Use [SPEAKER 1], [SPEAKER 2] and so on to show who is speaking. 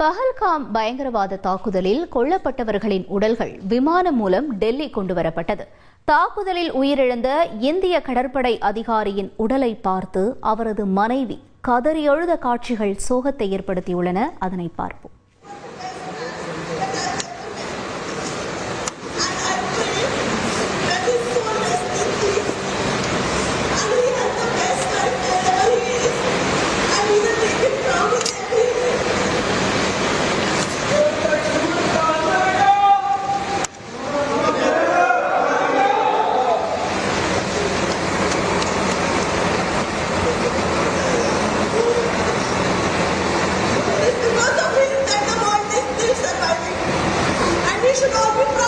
[SPEAKER 1] பஹல்காம் பயங்கரவாத தாக்குதலில் கொல்லப்பட்டவர்களின் உடல்கள் விமானம் மூலம் டெல்லி கொண்டு வரப்பட்டது தாக்குதலில் உயிரிழந்த இந்திய கடற்படை அதிகாரியின் உடலை பார்த்து அவரது மனைவி கதறி எழுத காட்சிகள் சோகத்தை ஏற்படுத்தியுள்ளன. அதனை பார்ப்போம். should all.